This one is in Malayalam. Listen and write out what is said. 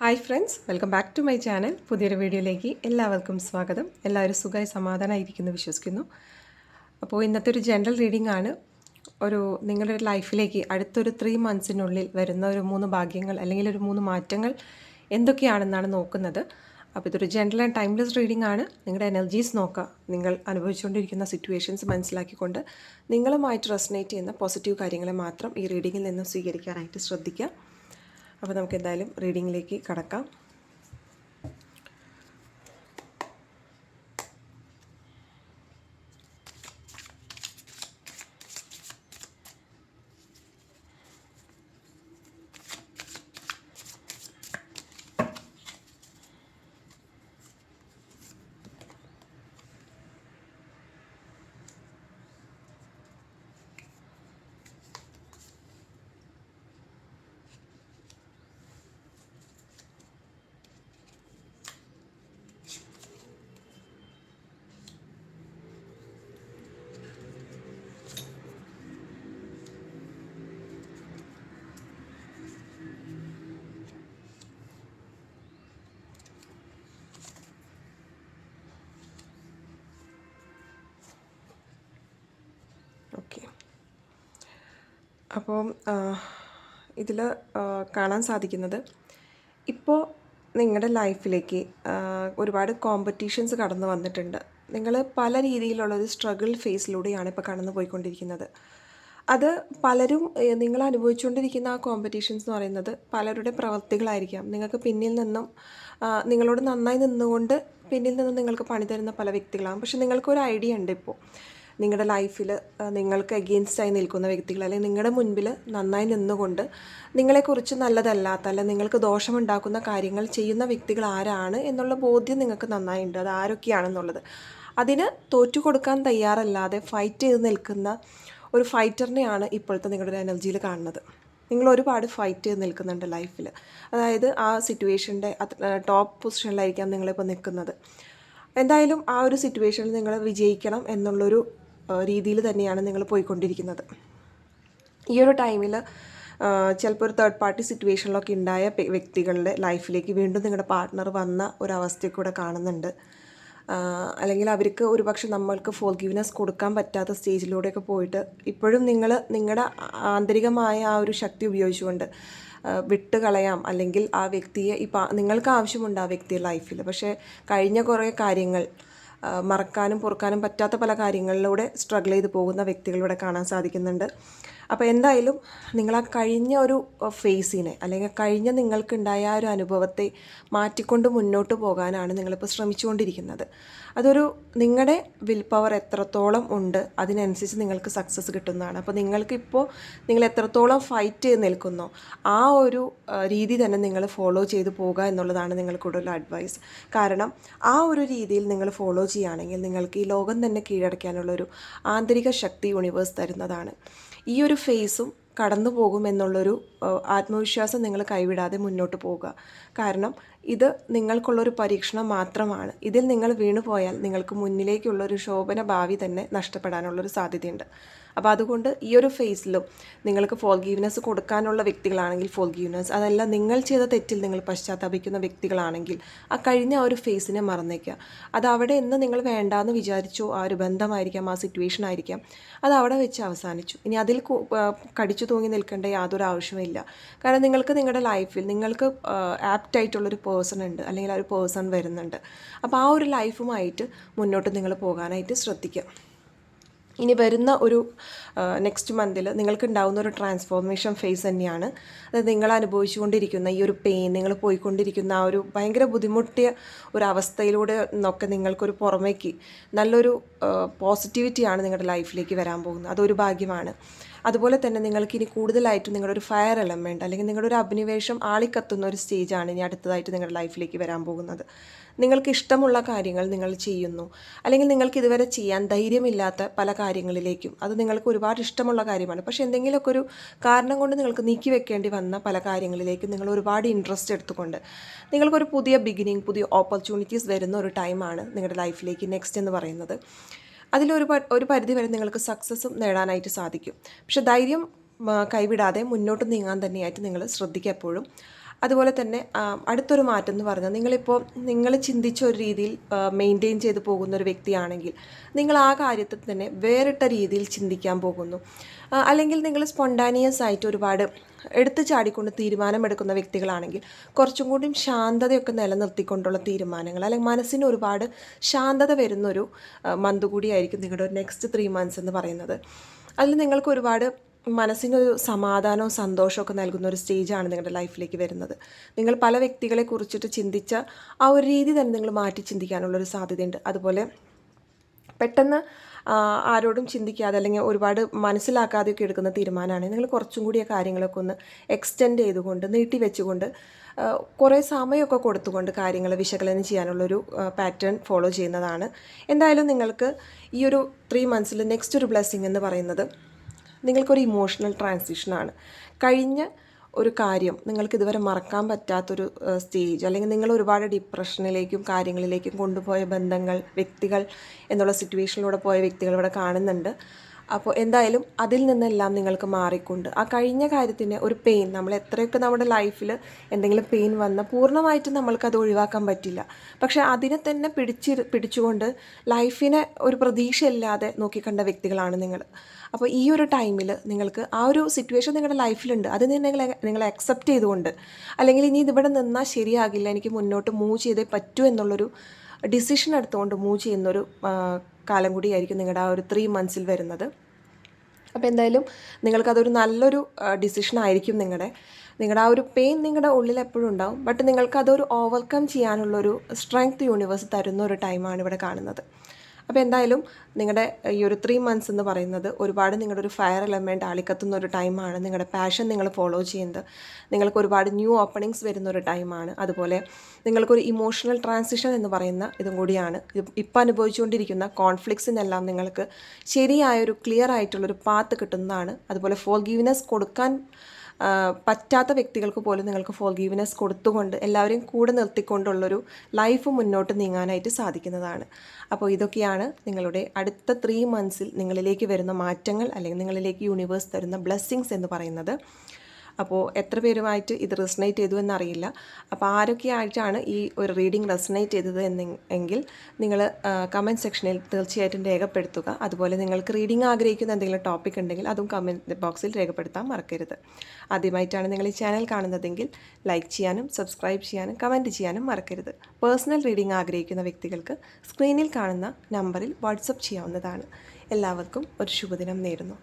Hi friends welcome back to my channel പുതിയൊരു വീഡിയോയിലേക്ക് എല്ലാവർക്കും സ്വാഗതം. എല്ലാവരും സുഖമായി സമാധാനമായിരിക്കുന്നു വിശ്വസിക്കുന്നു. അപ്പോൾ ഇന്നത്തെ ഒരു ജനറൽ റീഡിംഗ് ആണ്. ഒരു നിങ്ങളുടെ ലൈഫിലേക്ക് അടുത്തൊരു ത്രീ മന്ത്സിനുള്ളിൽ വരുന്ന ഒരു മൂന്ന് ഭാഗ്യങ്ങൾ അല്ലെങ്കിൽ ഒരു മൂന്ന് മാറ്റങ്ങൾ എന്തൊക്കെയാണെന്നാണ് നോക്കുന്നത്. അപ്പോൾ ഇതൊരു ജനറൽ ആൻഡ് ടൈംലെസ് റീഡിംഗ് ആണ്. നിങ്ങളുടെ എനർജീസ് നോക്കുക. നിങ്ങൾ അനുഭവിച്ചുകൊണ്ടിരിക്കുന്ന സിറ്റുവേഷൻസ് മനസ്സിലാക്കിക്കൊണ്ട് നിങ്ങളുമായിട്ട് റെസനേറ്റ് ചെയ്യുന്ന പോസിറ്റീവ് കാര്യങ്ങളെ മാത്രം ഈ റീഡിങ്ങിൽ നിന്നും സ്വീകരിക്കാനായിട്ട് ശ്രദ്ധിക്കുക. അപ്പോൾ നമുക്ക് എന്തായാലും റീഡിങ്ങിലേക്ക് കടക്കാം. അപ്പോൾ ഇതിൽ കാണാൻ സാധിക്കുന്നത് ഇപ്പോൾ നിങ്ങളുടെ ലൈഫിലേക്ക് ഒരുപാട് കോമ്പറ്റീഷൻസ് കടന്നു വന്നിട്ടുണ്ട്. നിങ്ങൾ പല രീതിയിലുള്ളൊരു സ്ട്രഗിൾ ഫേസിലൂടെയാണ് ഇപ്പോൾ കടന്നു പോയിക്കൊണ്ടിരിക്കുന്നത്. അത് പലരും നിങ്ങൾ അനുഭവിച്ചുകൊണ്ടിരിക്കുന്ന ആ കോമ്പറ്റീഷൻസ് എന്ന് പറയുന്നത് പലരുടെ പ്രവൃത്തികളായിരിക്കാം നിങ്ങൾക്ക് പിന്നിൽ നിന്നും നിങ്ങളോട് നന്നായി നിന്നുകൊണ്ട് പിന്നിൽ നിന്നും നിങ്ങൾക്ക് പണി തരുന്ന പല വ്യക്തികളാകും പക്ഷെ നിങ്ങൾക്കൊരു ഐഡിയ ഉണ്ട് ഇപ്പോൾ നിങ്ങളുടെ ലൈഫിൽ നിങ്ങൾക്ക് അഗെയിൻസ്റ്റായി നിൽക്കുന്ന വ്യക്തികൾ അല്ലെങ്കിൽ നിങ്ങളുടെ മുൻപിൽ നന്നായി നിന്നുകൊണ്ട് നിങ്ങളെക്കുറിച്ച് നല്ലതല്ലാത്ത അല്ല നിങ്ങൾക്ക് ദോഷമുണ്ടാക്കുന്ന കാര്യങ്ങൾ ചെയ്യുന്ന വ്യക്തികൾ ആരാണ് എന്നുള്ള ബോധ്യം നിങ്ങൾക്ക് നന്നായിട്ടുണ്ട് അത് ആരൊക്കെയാണെന്നുള്ളത്. അതിന് തോറ്റു കൊടുക്കാൻ തയ്യാറല്ലാതെ ഫൈറ്റ് ചെയ്ത് നിൽക്കുന്ന ഒരു ഫൈറ്ററിനെയാണ് ഇപ്പോഴത്തെ നിങ്ങളുടെ എനർജിയിൽ കാണുന്നത്. നിങ്ങൾ ഒരുപാട് ഫൈറ്റ് ചെയ്ത് നിൽക്കുന്നുണ്ട് ലൈഫിൽ അതായത് ആ സിറ്റുവേഷന്റെ ടോപ്പ് പൊസിഷനിലായിരിക്കാം നിങ്ങളിപ്പോൾ നിൽക്കുന്നത്. എന്തായാലും ആ ഒരു സിറ്റുവേഷനിൽ നിങ്ങൾ വിജയിക്കണം എന്നുള്ളൊരു രീതിയിൽ തന്നെയാണ് നിങ്ങൾ പോയിക്കൊണ്ടിരിക്കുന്നത്. ഈ ഒരു ടൈമിൽ ചിലപ്പോൾ ഒരു തേർഡ് പാർട്ടി സിറ്റുവേഷനിലൊക്കെ ഉണ്ടായ വ്യക്തികളുടെ ലൈഫിലേക്ക് വീണ്ടും നിങ്ങളുടെ പാർട്ട്ണർ വന്ന ഒരവസ്ഥയെ കൂടെ കാണുന്നുണ്ട്. അല്ലെങ്കിൽ അവർക്ക് ഒരുപക്ഷെ നമ്മൾക്ക് ഫോൾ ഗിവ്നെസ് കൊടുക്കാൻ പറ്റാത്ത സ്റ്റേജിലൂടെയൊക്കെ പോയിട്ട് ഇപ്പോഴും നിങ്ങൾ നിങ്ങളുടെ ആന്തരികമായ ആ ഒരു ശക്തി ഉപയോഗിച്ചുകൊണ്ട് വിട്ട് കളയാം അല്ലെങ്കിൽ ആ വ്യക്തിയെ ഇപ്പം നിങ്ങൾക്ക് ആവശ്യമുണ്ട് ആ വ്യക്തിയെ ലൈഫിൽ പക്ഷേ കഴിഞ്ഞ കുറേ കാര്യങ്ങൾ മറക്കാനും പൊറുക്കാനും പറ്റാത്ത പല കാര്യങ്ങളിലൂടെ സ്ട്രഗിൾ ചെയ്ത് പോകുന്ന വ്യക്തികളിവിടെ കാണാൻ സാധിക്കുന്നുണ്ട്. അപ്പോൾ എന്തായാലും നിങ്ങൾ ആ കഴിഞ്ഞ ഒരു ഫേസിനെ അല്ലെങ്കിൽ കഴിഞ്ഞ നിങ്ങൾക്കുണ്ടായ ആ ഒരു അനുഭവത്തെ മാറ്റിക്കൊണ്ട് മുന്നോട്ട് പോകാനാണ് നിങ്ങളിപ്പോൾ ശ്രമിച്ചുകൊണ്ടിരിക്കുന്നത്. അതൊരു നിങ്ങളുടെ വിൽ പവർ എത്രത്തോളം ഉണ്ട് അതിനനുസരിച്ച് നിങ്ങൾക്ക് സക്സസ് കിട്ടുന്നതാണ്. അപ്പോൾ നിങ്ങൾക്കിപ്പോൾ നിങ്ങൾ എത്രത്തോളം ഫൈറ്റ് ചെയ്ത് നിൽക്കുന്നോ ആ ഒരു രീതി തന്നെ നിങ്ങൾ ഫോളോ ചെയ്ത് പോകുക എന്നുള്ളതാണ് നിങ്ങൾക്കുള്ള അഡ്വൈസ് കാരണം ആ ഒരു രീതിയിൽ നിങ്ങൾ ഫോളോ ചെയ്യുകയാണെങ്കിൽ നിങ്ങൾക്ക് ഈ ലോകം തന്നെ കീഴടക്കാനുള്ളൊരു ആന്തരിക ശക്തി യൂണിവേഴ്സ് തരുന്നതാണ്. ഈ ഒരു ഫേസും കടന്നു പോകുമെന്നുള്ളൊരു ആത്മവിശ്വാസം നിങ്ങൾ കൈവിടാതെ മുന്നോട്ട് പോവുക കാരണം ഇത് നിങ്ങൾക്കുള്ളൊരു പരീക്ഷണം മാത്രമാണ്. ഇതിൽ നിങ്ങൾ വീണുപോയാൽ നിങ്ങൾക്ക് മുന്നിലേക്കുള്ളൊരു ശോഭന ഭാവി തന്നെ നഷ്ടപ്പെടാനുള്ളൊരു സാധ്യതയുണ്ട്. അപ്പോൾ അതുകൊണ്ട് ഈ ഒരു ഫേസിലും നിങ്ങൾക്ക് ഫോർഗീവ്നെസ് കൊടുക്കാനുള്ള വ്യക്തികളാണെങ്കിൽ ഫോർഗീവ്നെസ് അതല്ല നിങ്ങൾ ചെയ്ത തെറ്റിൽ നിങ്ങൾ പശ്ചാത്തപിക്കുന്ന വ്യക്തികളാണെങ്കിൽ ആ കഴിഞ്ഞ ആ ഒരു ഫേസിനെ മറന്നേക്കുക. അത് അവിടെ എന്ന് നിങ്ങൾ വേണ്ടാന്ന് വിചാരിച്ചോ ആ ഒരു ബന്ധമായിരിക്കാം ആ സിറ്റുവേഷൻ ആയിരിക്കാം അത് അവിടെ വെച്ച് അവസാനിച്ചു. ഇനി അതിൽ കടിച്ചു തൂങ്ങി നിൽക്കേണ്ട യാതൊരു ആവശ്യമില്ല കാരണം നിങ്ങൾക്ക് നിങ്ങളുടെ ലൈഫിൽ നിങ്ങൾക്ക് ആപ്റ്റ് ആയിട്ടുള്ളൊരു പേഴ്സൺ ഉണ്ട് അല്ലെങ്കിൽ ആ ഒരു പേഴ്സൺ വരുന്നുണ്ട്. അപ്പോൾ ആ ഒരു ലൈഫുമായിട്ട് മുന്നോട്ട് നിങ്ങൾ പോകാനായിട്ട് ശ്രദ്ധിക്കുക. ഇനി വരുന്ന ഒരു നെക്സ്റ്റ് മന്തിൽ നിങ്ങൾക്ക് ഉണ്ടാകുന്ന ഒരു ട്രാൻസ്ഫോർമേഷൻ ഫേസ് തന്നെയാണ്. അത് നിങ്ങൾ അനുഭവിച്ചുകൊണ്ടിരിക്കുന്ന ഈ ഒരു പെയിൻ നിങ്ങൾ പോയിക്കൊണ്ടിരിക്കുന്ന ആ ഒരു ഭയങ്കര ബുദ്ധിമുട്ടിയ ഒരു അവസ്ഥയിലൂടെ നിന്നൊക്കെ നിങ്ങൾക്കൊരു പുറമേക്ക് നല്ലൊരു പോസിറ്റിവിറ്റിയാണ് നിങ്ങളുടെ ലൈഫിലേക്ക് വരാൻ പോകുന്നത്. അതൊരു ഭാഗ്യമാണ്. അതുപോലെ തന്നെ നിങ്ങൾക്ക് ഇനി കൂടുതലായിട്ട് നിങ്ങളുടെ ഒരു ഫയർ എലമെന്റ് അല്ലെങ്കിൽ നിങ്ങളുടെ ഒരു അഭിനിവേശം ആളിക്കത്തുന്ന ഒരു സ്റ്റേജാണ് ഇനി അടുത്തതായിട്ട് നിങ്ങളുടെ ലൈഫിലേക്ക് വരാൻ പോകുന്നത്. നിങ്ങൾക്ക് ഇഷ്ടമുള്ള കാര്യങ്ങൾ നിങ്ങൾ ചെയ്യുന്നു. അല്ലെങ്കിൽ നിങ്ങൾക്ക് ഇതുവരെ ചെയ്യാൻ ധൈര്യമില്ലാത്ത പല കാര്യങ്ങളിലേക്കും. അത് നിങ്ങൾക്ക് ഒരുപാട് ഇഷ്ടമുള്ള കാര്യമാണ്. പക്ഷേ എന്തെങ്കിലുമൊക്കെ ഒരു കാരണം കൊണ്ട് നിങ്ങൾക്ക് നീക്കി വെക്കേണ്ടി വന്ന പല കാര്യങ്ങളിലേക്കും നിങ്ങൾ ഒരുപാട് ഇൻട്രസ്റ്റ് എടുത്തുകൊണ്ട് നിങ്ങൾക്കൊരു പുതിയ ബിഗിനിങ് പുതിയ ഓപ്പർച്യൂണിറ്റീസ് വരുന്ന ഒരു ടൈമാണ് നിങ്ങളുടെ ലൈഫിലേക്ക് നെക്സ്റ്റ് എന്ന് പറയുന്നത്. അതിലൊരു ഒരു പരിധി വരെ നിങ്ങൾക്ക് സക്സസ്സും നേടാനായിട്ട് സാധിക്കും. പക്ഷെ ധൈര്യം കൈവിടാതെ മുന്നോട്ട് നീങ്ങാൻ തന്നെയായിട്ട് നിങ്ങൾ ശ്രദ്ധിക്കുക എപ്പോഴും. അതുപോലെ തന്നെ അടുത്തൊരു മാറ്റം എന്ന് പറഞ്ഞാൽ നിങ്ങളിപ്പോൾ നിങ്ങൾ ചിന്തിച്ച ഒരു രീതിയിൽ മെയിന്റെയിൻ ചെയ്ത് പോകുന്ന ഒരു വ്യക്തിയാണെങ്കിൽ നിങ്ങൾ ആ കാര്യത്തിൽ തന്നെ വേറിട്ട രീതിയിൽ ചിന്തിക്കാൻ പോകുന്നു. അല്ലെങ്കിൽ നിങ്ങൾ സ്പോണ്ടാനിയസ് ആയിട്ട് ഒരുപാട് എടുത്തു ചാടിക്കൊണ്ട് തീരുമാനമെടുക്കുന്ന വ്യക്തികളാണെങ്കിൽ കുറച്ചും കൂടിയും ശാന്തതയൊക്കെ നിലനിർത്തിക്കൊണ്ടുള്ള തീരുമാനങ്ങൾ അല്ലെങ്കിൽ മനസ്സിന് ഒരുപാട് ശാന്തത വരുന്നൊരു മന്ത് കൂടിയായിരിക്കും നിങ്ങളുടെ നെക്സ്റ്റ് ത്രീ മന്ത്സ് എന്ന് പറയുന്നത്. അതിൽ നിങ്ങൾക്ക് ഒരുപാട് മനസ്സിനൊരു സമാധാനവും സന്തോഷമൊക്കെ നൽകുന്ന ഒരു സ്റ്റേജാണ് നിങ്ങളുടെ ലൈഫിലേക്ക് വരുന്നത്. നിങ്ങൾ പല വ്യക്തികളെ കുറിച്ചിട്ട് ചിന്തിച്ച ആ ഒരു രീതി തന്നെ നിങ്ങൾ മാറ്റി ചിന്തിക്കാനുള്ളൊരു സാധ്യതയുണ്ട്. അതുപോലെ പെട്ടെന്ന് ആരോടും ചിന്തിക്കാതെ അല്ലെങ്കിൽ ഒരുപാട് മനസ്സിലാക്കാതെയൊക്കെ എടുക്കുന്ന തീരുമാനമാണ്. നിങ്ങൾ കുറച്ചും കൂടി ആ കാര്യങ്ങളൊക്കെ ഒന്ന് എക്സ്റ്റെൻഡ് ചെയ്തുകൊണ്ട് നീട്ടി വെച്ചുകൊണ്ട് കുറേ സമയമൊക്കെ കൊടുത്തുകൊണ്ട് കാര്യങ്ങൾ വിശകലനം ചെയ്യാനുള്ളൊരു പാറ്റേൺ ഫോളോ ചെയ്യുന്നതാണ്. എന്തായാലും നിങ്ങൾക്ക് ഈ ഒരു ത്രീ മന്ത്സിൽ നെക്സ്റ്റ് ഒരു ബ്ലെസ്സിങ് എന്ന് പറയുന്നത് നിങ്ങൾക്കൊരു ഇമോഷണൽ ട്രാൻസിഷനാണ് കഴിഞ്ഞ ഒരു കാര്യം നിങ്ങൾക്ക് ഇതുവരെ മറക്കാൻ പറ്റാത്തൊരു സ്റ്റേജ് അല്ലെങ്കിൽ നിങ്ങൾ ഒരുപാട് ഡിപ്രഷനിലേക്കും കാര്യങ്ങളിലേക്കും കൊണ്ടുപോയ ബന്ധങ്ങൾ വ്യക്തികൾ എന്നുള്ള സിറ്റുവേഷനിലൂടെ പോയ വ്യക്തികൾ ഇവിടെ കാണുന്നുണ്ട്. അപ്പോൾ എന്തായാലും അതിൽ നിന്നെല്ലാം നിങ്ങൾക്ക് മാറിക്കൊണ്ട്. ആ കഴിഞ്ഞ കാര്യത്തിന് ഒരു പെയിൻ നമ്മൾ എത്രയൊക്കെ നമ്മുടെ ലൈഫിൽ എന്തെങ്കിലും പെയിൻ വന്നാൽ പൂർണമായിട്ടും നമ്മൾക്കത് ഒഴിവാക്കാൻ പറ്റില്ല. പക്ഷേ അതിനെ തന്നെ പിടിച്ച് പിടിച്ചുകൊണ്ട് ലൈഫിനെ ഒരു പ്രതീക്ഷയില്ലാതെ നോക്കിക്കണ്ട വ്യക്തികളാണ് നിങ്ങൾ. അപ്പോൾ ഈ ഒരു ടൈമിൽ നിങ്ങൾക്ക് ആ ഒരു സിറ്റുവേഷൻ നിങ്ങളുടെ ലൈഫിലുണ്ട് അത് നിങ്ങൾ നിങ്ങൾ അക്സെപ്റ്റ് ചെയ്തുകൊണ്ട്. അല്ലെങ്കിൽ ഇനി ഇതിവിടെ നിന്നാൽ ശരിയാകില്ല എനിക്ക് മുന്നോട്ട് മൂവ് ചെയ്തേ പറ്റൂ എന്നുള്ളൊരു ഡിസിഷൻ എടുത്തുകൊണ്ട് മൂവ് ചെയ്യുന്നൊരു കാലം കൂടിയായിരിക്കും നിങ്ങളുടെ ആ ഒരു ത്രീ മന്ത്സിൽ വരുന്നത്. അപ്പോൾ എന്തായാലും നിങ്ങൾക്കതൊരു നല്ലൊരു ഡിസിഷൻ ആയിരിക്കും നിങ്ങളുടെ നിങ്ങളുടെ ആ ഒരു പെയിൻ നിങ്ങളുടെ ഉള്ളിൽ എപ്പോഴും ഉണ്ടാവും. ബട്ട് നിങ്ങൾക്കതൊരു ഓവർകം ചെയ്യാനുള്ളൊരു സ്ട്രെങ്ത് യൂണിവേഴ്സ് തരുന്ന ഒരു ടൈമാണ് ഇവിടെ കാണുന്നത്. അപ്പോൾ എന്തായാലും നിങ്ങളുടെ ഈ ഒരു ത്രീ മന്ത്സ് എന്ന് പറയുന്നത് ഒരുപാട് നിങ്ങളുടെ ഒരു ഫയർ എലമെന്റ് ആളിക്കത്തുന്ന ഒരു ടൈമാണ് നിങ്ങളുടെ പാഷൻ നിങ്ങൾ ഫോളോ ചെയ്യുന്നത്. നിങ്ങൾക്ക് ഒരുപാട് ന്യൂ ഓപ്പണിങ്സ് വരുന്ന ഒരു ടൈമാണ് അതുപോലെ നിങ്ങൾക്കൊരു ഇമോഷണൽ ട്രാൻസിഷൻ എന്ന് പറയുന്ന ഇതും കൂടിയാണ്. ഇപ്പം അനുഭവിച്ചുകൊണ്ടിരിക്കുന്ന കോൺഫ്ലിക്ട്സിനെല്ലാം നിങ്ങൾക്ക് ശരിയായൊരു ക്ലിയർ ആയിട്ടുള്ളൊരു പാത്ത് കിട്ടുന്നതാണ്. അതുപോലെ ഫോർ കൊടുക്കാൻ പറ്റാത്ത വ്യക്തികൾക്ക് പോലും നിങ്ങൾക്ക് ഫോർഗീവ്നെസ് കൊടുത്തുകൊണ്ട് എല്ലാവരെയും കൂടെ നിർത്തിക്കൊണ്ടുള്ളൊരു ലൈഫ് മുന്നോട്ട് നീങ്ങാനായിട്ട് സാധിക്കുന്നതാണ്. അപ്പോൾ ഇതൊക്കെയാണ് നിങ്ങളുടെ അടുത്ത ത്രീ മന്ത്സിൽ നിങ്ങളിലേക്ക് വരുന്ന മാറ്റങ്ങൾ അല്ലെങ്കിൽ നിങ്ങളിലേക്ക് യൂണിവേഴ്സ് തരുന്ന ബ്ലെസ്സിങ്സ് എന്ന് പറയുന്നത്. അപ്പോൾ എത്ര പേരുമായിട്ട് ഇത് റെസനേറ്റ് ചെയ്തു എന്നറിയില്ല. അപ്പോൾ ആരൊക്കെ ആയിട്ടാണ് ഈ ഒരു റീഡിംഗ് റെസനേറ്റ് ചെയ്തത് എന്നെങ്കിൽ നിങ്ങൾ കമന്റ് സെക്ഷനിൽ തീർച്ചയായിട്ടും രേഖപ്പെടുത്തുക. അതുപോലെ നിങ്ങൾക്ക് റീഡിംഗ് ആഗ്രഹിക്കുന്ന എന്തെങ്കിലും ടോപ്പിക് ഉണ്ടെങ്കിൽ അതും കമന്റ് ബോക്സിൽ രേഖപ്പെടുത്താൻ മറക്കരുത്. ആദ്യമായിട്ടാണ് നിങ്ങൾ ഈ ചാനൽ കാണുന്നതെങ്കിൽ ലൈക്ക് ചെയ്യാനും സബ്സ്ക്രൈബ് ചെയ്യാനും കമന്റ് ചെയ്യാനും മറക്കരുത്. പേഴ്സണൽ റീഡിംഗ് ആഗ്രഹിക്കുന്ന വ്യക്തികൾക്ക് സ്ക്രീനിൽ കാണുന്ന നമ്പറിൽ വാട്സപ്പ് ചെയ്യാവുന്നതാണ്. എല്ലാവർക്കും ഒരു ശുഭദിനം നേരുന്നു.